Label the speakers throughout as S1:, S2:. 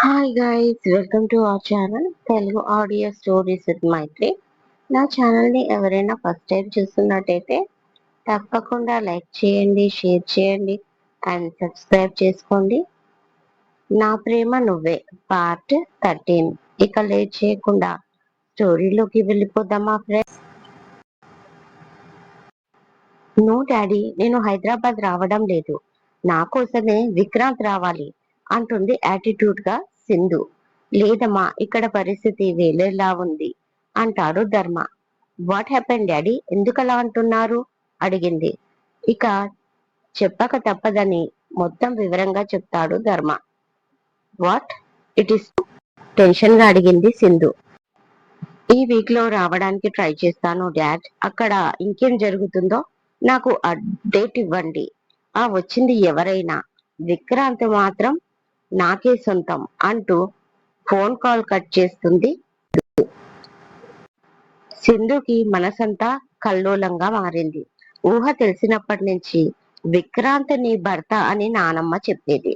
S1: Hi guys welcome to our channel Telugu audio stories with Maithri నా ఛానల్ని ఎవరైనా first time చూస్తున్నట్టయితే తప్పకుండా లైక్ చేయండి షేర్ చేయండి అండ్ సబ్స్క్రైబ్ చేసుకోండి. నా ప్రేమ నువ్వే పార్ట్ థర్టీన్ ఇక లేట్ చేయకుండా స్టోరీలోకి వెళ్ళిపోదామా ఫ్రెండ్స్ నో డాడీ నేను హైదరాబాద్ రావడం లేదు. నా కోసమే విక్రాంత్ రావాలి. అంటుంది యాటిట్యూడ్గా సింధు. లేదమ్మా ఇక్కడ పరిస్థితి వేలేలా ఉంది అంటాడు ధర్మ. What happen daddy? ఎందుకలా అంటున్నారు? అడిగింది. ఇక చెప్పక తప్పదని మొత్తం వివరంగా చెప్తాడు ధర్మ. వాట్ ఇట్ ఈస్ టెన్షన్గా అడిగింది సింధు. ఈ వీక్లో రావడానికి ట్రై చేస్తాను డాడ్. అక్కడ ఇంకేం జరుగుతుందో నాకు అప్డేట్ ఇవ్వండి. ఆ వచ్చింది ఎవరైనా? విక్రాంత్ మాత్రం నాకే సొంతం అంటూ ఫోన్ కాల్ కట్ చేస్తుంది. సింధుకి మనసంతా కల్లోలంగా మారింది. ఊహ తెలిసినప్పటి నుంచి విక్రాంత్ నీ భర్త అని నానమ్మ చెప్పేది.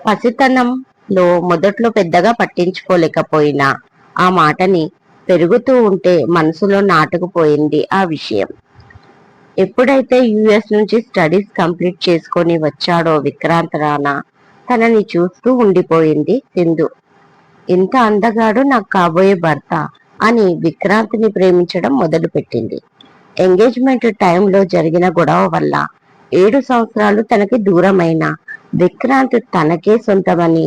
S1: పసితనంలో మొదట్లో పెద్దగా పట్టించుకోలేకపోయినా ఆ మాటని పెరుగుతూ ఉంటే మనసులో నాటుకుపోయింది ఆ విషయం. ఎప్పుడైతే యుఎస్ నుంచి స్టడీస్ కంప్లీట్ చేసుకొని వచ్చాడో విక్రాంత్ రానా తనని చూస్తూ ఉండిపోయింది. సింధు ఇంత అందగాడు నాకు కాబోయే భర్త అని విక్రాంత్ని ప్రేమించడం మొదలుపెట్టింది. ఎంగేజ్మెంట్ టైంలో జరిగిన గొడవ వల్ల ఏడు సంవత్సరాలు తనకి దూరమైన విక్రాంత్ తనకే సొంతమని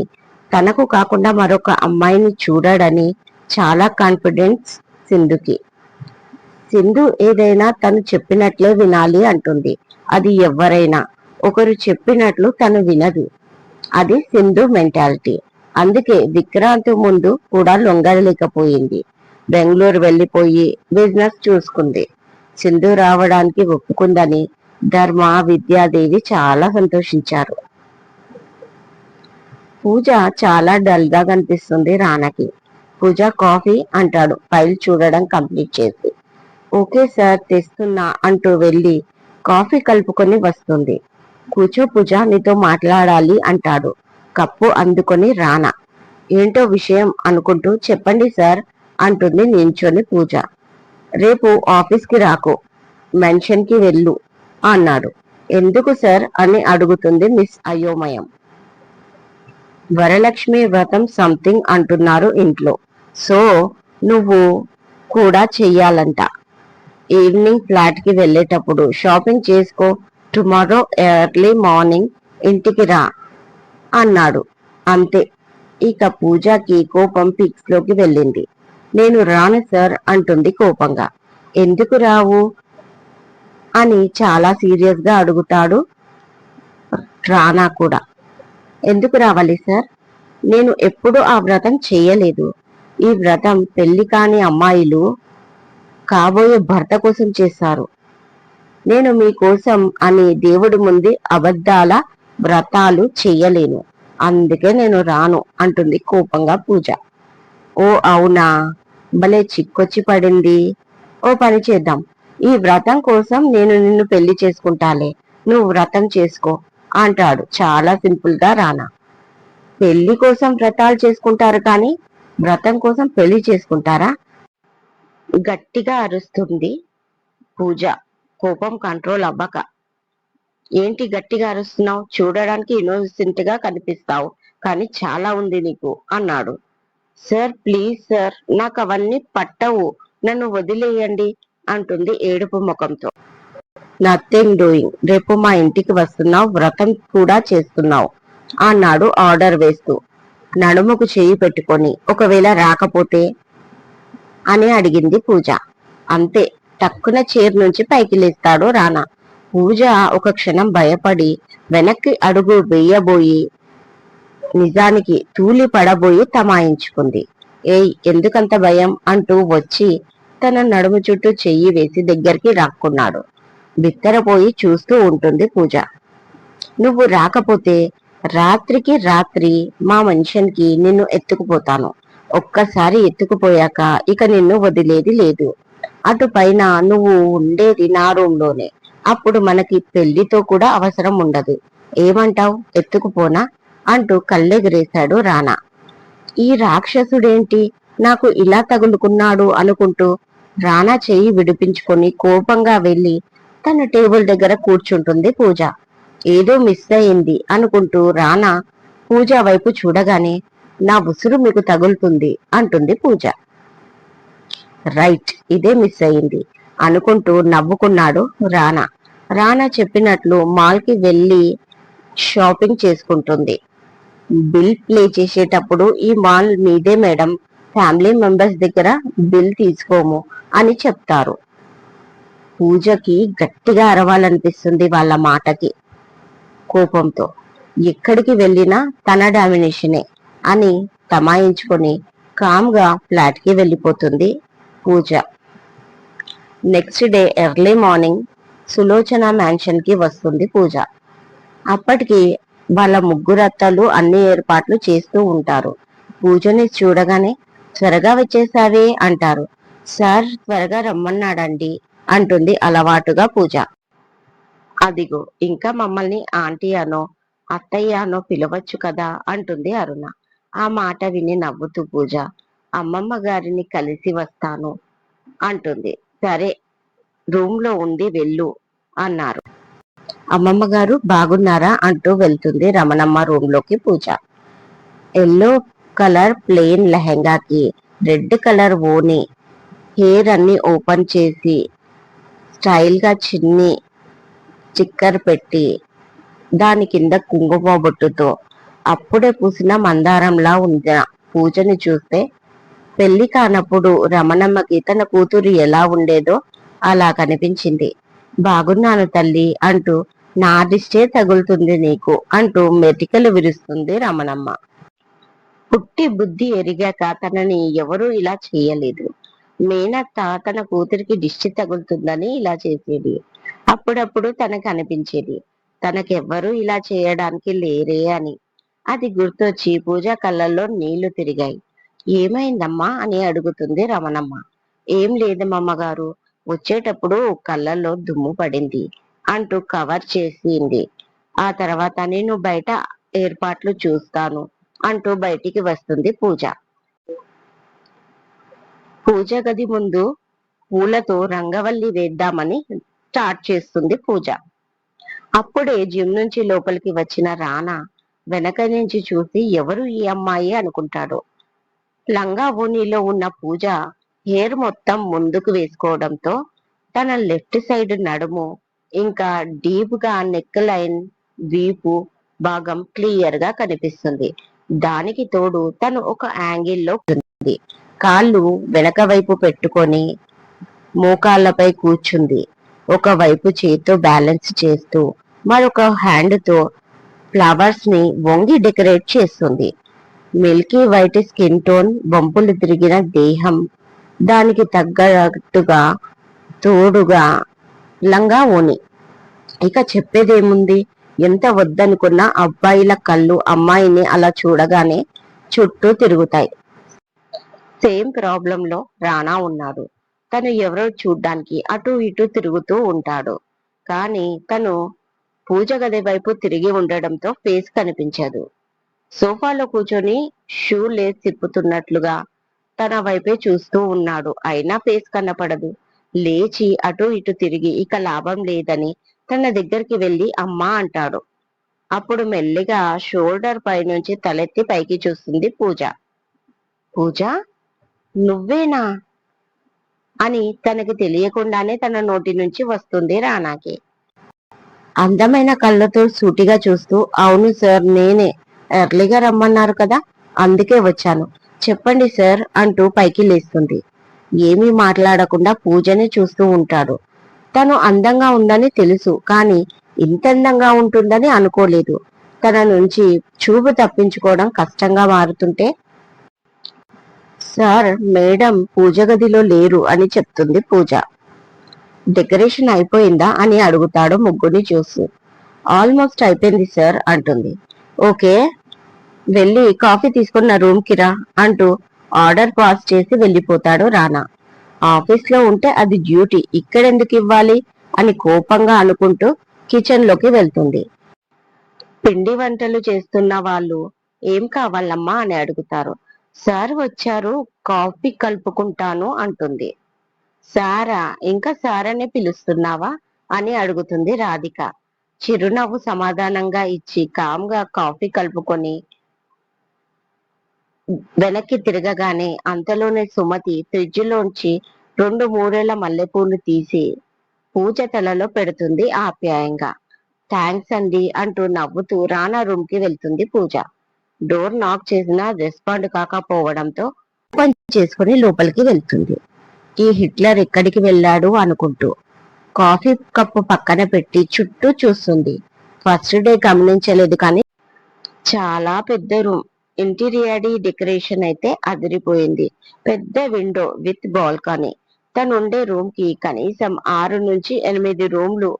S1: తనకు కాకుండా మరొక అమ్మాయిని చూడడని చాలా కాన్ఫిడెన్స్ సింధుకి. సింధు ఏదైనా తను చెప్పినట్లే వినాలి అంటుంది. అది ఎవరైనా ఒకరు చెప్పినట్లు తను వినదు. అది సింధు మెంటాలిటీ. అందుకే విక్రాంత్ ముందు కూడా లొంగలేకపోయింది. బెంగళూరు వెళ్ళిపోయి బిజినెస్ చూసుకుంది. సింధు రావడానికి ఒప్పుకుందని ధర్మ విద్యాదేవి చాలా సంతోషించారు. పూజ చాలా డల్గా కనిపిస్తుంది రానకి పూజ కాఫీ అంటాడు ఫైల్ చూడడం కంప్లీట్ చేసి. ఓకే సార్ తెస్తున్నా అంటూ వెళ్ళి కాఫీ కలుపుకొని వస్తుంది. కూర్చో పూజ నీతో మాట్లాడాలి అంటాడు. కప్పు అందుకొని రానా. ఏంటో విషయం అనుకుంటూ చెప్పండి సార్ అంటుంది నించొని పూజ. రేపు ఆఫీస్కి రాకు. మెన్షన్కి వెళ్ళు అన్నాడు. ఎందుకు సార్ అని అడుగుతుంది మిస్ అయోమయం. వరలక్ష్మి వ్రతం సంథింగ్ అంటున్నారు ఇంట్లో. సో నువ్వు కూడా చెయ్యాలంట. ఈవినింగ్ ఫ్లాట్కి వెళ్ళేటప్పుడు షాపింగ్ చేసుకో టుమారో ఎర్లీ మార్నింగ్ ఇంటికి రా అన్నాడు. అంతే. ఇక పూజకి కోపం పిక్స్లోకి వెళ్ళింది. నేను రాను సార్ అంటుంది కోపంగా. ఎందుకు రావు? అని చాలా సీరియస్గా అడుగుతాడు రానా కూడా. ఎందుకు రావాలి సార్? నేను ఎప్పుడూ ఆ వ్రతం చేయలేదు. ఈ వ్రతం పెళ్ళి కాని అమ్మాయిలు కాబోయే భర్త కోసం చేశారు. నేను మీకోసం అని దేవుడి ముందు అబద్ధాల వ్రతాలు చేయలేను. అందుకే నేను రాను అంటుంది కోపంగా పూజ. ఓ అవునా? భలే చిక్కొచ్చి పడింది. ఓ పని చేద్దాం. ఈ వ్రతం కోసం నేను నిన్ను పెళ్ళి చేసుకుంటాలే. నువ్వు వ్రతం చేసుకో అంటాడు చాలా సింపుల్గా రానా. పెళ్ళి కోసం వ్రతాలు చేసుకుంటారు కానీ వ్రతం కోసం పెళ్ళి చేసుకుంటారా? గట్టిగా అరుస్తుంది పూజ. కోపం కంట్రోల్ అవ్వక. ఏంటి గట్టిగా అరుస్తున్నావు? చూడడానికి ఇన్నోసెంట్గా కనిపిస్తావు కానీ చాలా ఉంది నీకు అన్నాడు. సార్ ప్లీజ్ సార్ నాకు అవన్నీ పట్టవు నన్ను వదిలేయండి అంటుంది ఏడుపు ముఖంతో. నథింగ్ డూయింగ్ రేపు మా ఇంటికి వస్తున్నావు వ్రతం కూడా చేస్తున్నావు అన్నాడు ఆర్డర్ వేస్తూ. నడుముకు చేయి పెట్టుకొని ఒకవేళ రాకపోతే? అని అడిగింది పూజ. అంతే తక్కున చైర్ నుంచి పైకి లేస్తాడు రానా. పూజ ఒక క్షణం భయపడి వెనక్కి అడుగు వేయబోయి నిజానికి తూలి పడబోయి తమాయించుకుంది. ఏయ్ ఎందుకంత భయం? అంటూ వచ్చి తన నడుము చుట్టూ చెయ్యి వేసి దగ్గరికి రాక్కున్నాడు. బిత్తరపోయి చూస్తూ ఉంటుంది పూజ. నువ్వు రాకపోతే రాత్రికి రాత్రి మా మనిషికి నిన్ను ఎత్తుకుపోతాను. ఒక్కసారి ఎత్తుకుపోయాక ఇక నిన్ను వదిలేది లేదు. అటు పైన నువ్వు ఉండేది నా రూమ్లోనే. అప్పుడు మనకి పెళ్ళితో కూడా అవసరం ఉండదు. ఏమంటావు? ఎత్తుకుపోనా అంటూ కళ్ళెగిరేశాడు రానా. ఈ రాక్షసుడేంటి? నాకు ఇలా తగులుకున్నాడు అనుకుంటూ రానా చేయి విడిపించుకొని కోపంగా వెళ్ళి తన టేబుల్ దగ్గర కూర్చుంటుంది పూజ. ఏదో మిస్ అయింది అనుకుంటూ రానా పూజ వైపు చూడగానే నా ఉసురు మీకు తగులుతుంది అంటుంది పూజ. రైట్ ఇదే మిస్ అయింది అనుకుంటూ నవ్వుకున్నాడు రానా. రానా చెప్పినట్లు మాల్కి వెళ్ళి షాపింగ్ చేసుకుంటుంది. బిల్ ప్లే చేసేటప్పుడు ఈ మాల్ మీదే మేడం ఫ్యామిలీ మెంబర్స్ దగ్గర బిల్ తీసుకోము అని చెప్తారు. పూజకి గట్టిగా అరవాలనిపిస్తుంది వాళ్ళ మాటకి కోపంతో. ఎక్కడికి వెళ్ళినా తన డామినేషనే అని తమాయించుకొని కామ్గా ఫ్లాట్కి వెళ్ళిపోతుంది Pooja. Next day early morning Sulochana మ్యాన్షన్కి వస్తుంది పూజ. అప్పటికి వాళ్ళ ముగ్గురు అత్తలు అన్ని ఏర్పాట్లు చేస్తూ ఉంటారు. పూజని చూడగానే త్వరగా వచ్చేసావే అంటారు. సార్ త్వరగా రమ్మన్నాడండి అంటుంది అలవాటుగా పూజ. అదిగో ఇంకా మమ్మల్ని ఆంటీ అనో అత్తయ్య అనో పిలవచ్చు కదా అంటుంది అరుణ. ఆ మాట విని నవ్వుతూ పూజ. అమ్మమ్మ గారిని కలిసి వస్తాను అంటుంది. సరే రూమ్లో ఉండి వెళ్ళు అన్నారు. అమ్మమ్మ గారు బాగున్నారా? అంటూ వెళ్తుంది రమణమ్మ రూమ్లోకి పూజ. ఎల్లో కలర్ ప్లెయిన్ లెహెంగాకి రెడ్ కలర్ ఓని హెయిర్ అన్ని ఓపెన్ చేసి స్టైల్గా చిన్ని చిక్కర్ పెట్టి దాని కింద కుంగుమ బొట్టుతో అప్పుడే పూసిన మందారంలా ఉంది? పూజని చూస్తే పెళ్ళి కానప్పుడు రమణమ్మకి తన కూతురు ఎలా ఉండేదో అలా కనిపించింది. బాగున్నాను తల్లి అంటూ నా దిష్టే తగులుతుంది నీకు అంటూ మెటికలు విరుస్తుంది రమణమ్మ. పుట్టి బుద్ధి ఎరిగాక తనని ఎవరూ ఇలా చేయలేదు. మేనత్త తన కూతురికి దిష్టి తగులుతుందని ఇలా చేసేది. అప్పుడప్పుడు తనకు అనిపించేది తనకెవ్వరూ ఇలా చేయడానికి లేరే అని. అది గుర్తొచ్చి పూజ కళ్ళల్లో నీళ్ళు తిరిగాయి. ఏమైందమ్మా అని అడుగుతుంది రమణమ్మ. ఏం లేదు గారు వచ్చేటప్పుడు కళ్ళల్లో దుమ్ము పడింది అంటూ కవర్ చేసింది. ఆ తర్వాత నేను బయట ఏర్పాట్లు చూస్తాను అంటూ బయటికి వస్తుంది పూజ. పూజ గది ముందు పూలతో రంగవల్లి వేద్దామని స్టార్ట్ చేస్తుంది పూజ. అప్పుడే జిమ్ నుంచి లోపలికి వచ్చిన రానా వెనక నుంచి చూసి ఎవరు ఈ అమ్మాయి అనుకుంటాడు లంగా ఓణిలో ఉన్న పూజ హెయిర్ మొత్తం ముందుకు వేసుకోవడంతో తన లెఫ్ట్ సైడ్ నడుము ఇంకా డీప్గా నెక్ లైన్ వీపు భాగం క్లియర్గా కనిపిస్తుంది. దానికి తోడు తను ఒక యాంగిల్లో ఉంది కాళ్ళు వెనక వైపు పెట్టుకొని మోకాళ్ళపై కూర్చుంది. ఒక వైపు చేతితో బ్యాలెన్స్ చేస్తూ మరొక హ్యాండ్తో ఫ్లవర్స్ని వంగి డెకరేట్ చేస్తుంది. మిల్కీ వైట్ స్కిన్ టోన్ బొంపులు తిరిగిన దేహం. దానికి తగ్గట్టుగా తోడుగా లంగా ఓని ఇక చెప్పేదేముంది? ఎంత వద్దనుకున్న అబ్బాయిల కళ్ళు అమ్మాయిని అలా చూడగానే చుట్టూ తిరుగుతాయి. సేమ్ ప్రాబ్లం లో రానా ఉన్నాడు. తను ఎవరో చూడ్డానికి అటు ఇటు తిరుగుతూ ఉంటాడు. కానీ తను పూజ గది వైపు తిరిగి ఉండడంతో ఫేస్ కనిపించదు. సోఫాలో కూర్చొని షూ లేస్ తిప్పుతున్నట్లుగా తన వైపే చూస్తూ ఉన్నాడు. అయినా ఫేస్ కనపడదు. లేచి అటు ఇటు తిరిగి ఇక లాభం లేదని తన దగ్గరికి వెళ్ళి అమ్మా అంటాడు. అప్పుడు మెల్లిగా షోల్డర్ పై నుంచి తలెత్తి పైకి చూస్తుంది పూజ. పూజ నువ్వేనా? అని తనకి తెలియకుండానే తన నోటి నుంచి వస్తుంది రానాకి అందమైన కళ్ళతో సూటిగా చూస్తూ అవును సార్ నేనే. ఎర్లీగా రమ్మన్నారు కదా అందుకే వచ్చాను. చెప్పండి సార్ అంటూ పైకి లేస్తుంది. ఏమీ మాట్లాడకుండా పూజని చూస్తూ ఉంటాడు. తను అందంగా ఉందని తెలుసు కానీ ఇంత అందంగా ఉంటుందని అనుకోలేదు. తన నుంచి చూపు తప్పించుకోవడం కష్టంగా మారుతుంటే సార్ మేడం పూజ గదిలో లేరు అని చెప్తుంది పూజ. డెకరేషన్ అయిపోయిందా? అని అడుగుతాడు ముగ్గురిని చూస్తూ. ఆల్మోస్ట్ అయిపోయింది సార్ అంటుంది. ఓకే. వెళ్ళి కాఫీ తీసుకున్న రూమ్కి రా అంటూ ఆర్డర్ పాస్ చేసి వెళ్ళిపోతాడు రానా. ఆఫీస్లో ఉంటే అది డ్యూటీ ఇక్కడెందుకు ఇవ్వాలి అని కోపంగా అనుకుంటూ కిచెన్లోకి వెళ్తుంది. పిండి వంటలు చేస్తున్న వాళ్ళు ఏం కావాలమ్మా? అని అడుగుతారు. సార్ వచ్చారు కాఫీ కలుపుకుంటాను అంటుంది. సారా ఇంకా సారనే పిలుస్తున్నావా? అని అడుగుతుంది రాధిక. చిరునవ్వు సమాధానంగా ఇచ్చి కామ్గా కాఫీ కలుపుకొని వెనక్కి తిరగగానే అంతలోనే సుమతి ఫ్రిడ్జ్లోంచి రెండు మూడేళ్ళ మల్లెపూలు తీసి పూజ తలలో పెడుతుంది ఆప్యాయంగా. థ్యాంక్స్ అండి అంటూ నవ్వుతూ రానా రూమ్కి వెళ్తుంది పూజ. డోర్ నాక్ చేసినా రెస్పాండ్ కాకపోవడంతో ఓపెన్ చేసుకుని లోపలికి వెళ్తుంది. ఈ హిట్లర్ ఎక్కడికి వెళ్ళాడు అనుకుంటూ కాఫీ కప్పు పక్కన పెట్టి చుట్టూ చూస్తుంది. ఫస్ట్ డే గమనించలేదు కానీ చాలా పెద్ద రూమ్. ఇంటీరియర్ డెకరేషన్ అయితే అదిరిపోయింది. పెద్ద విండో విత్ బాల్కనీ. తను ఉండే రూమ్కి కనీసం ఆరు నుంచి ఎనిమిది రూమ్లు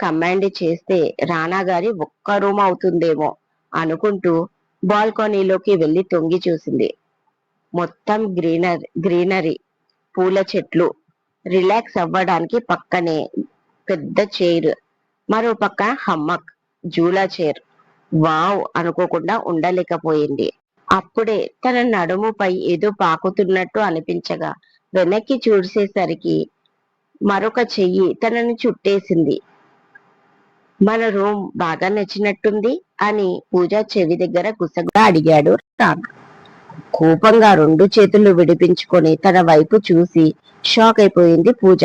S1: కమాండ్ చేస్తే రానా గారి ఒక్క రూమ్ అవుతుందేమో అనుకుంటూ బాల్కనీలోకి వెళ్ళి తొంగి చూసింది. మొత్తం గ్రీనరీ గ్రీనరీ. పూల చెట్లు. రిలాక్స్ అవ్వడానికి పక్కనే పెద్ద చైర్. మరో పక్క హమ్మక్ జూలా చైర్. వావ్ అనుకోకుండా ఉండలేకపోయింది. అప్పుడే తన నడుముపై ఏదో పాకుతున్నట్టు అనిపించగా వెనక్కి చూసేసరికి మరొక చెయ్యి తనని చుట్టేసింది. మన రూమ్ బాగా నచ్చినట్టుంది అని పూజ చెవి దగ్గర గుసగా అడిగాడు రామ్. కోపంగా రెండు చేతులు విడిపించుకొని తన వైపు చూసి షాక్ అయిపోయింది పూజ.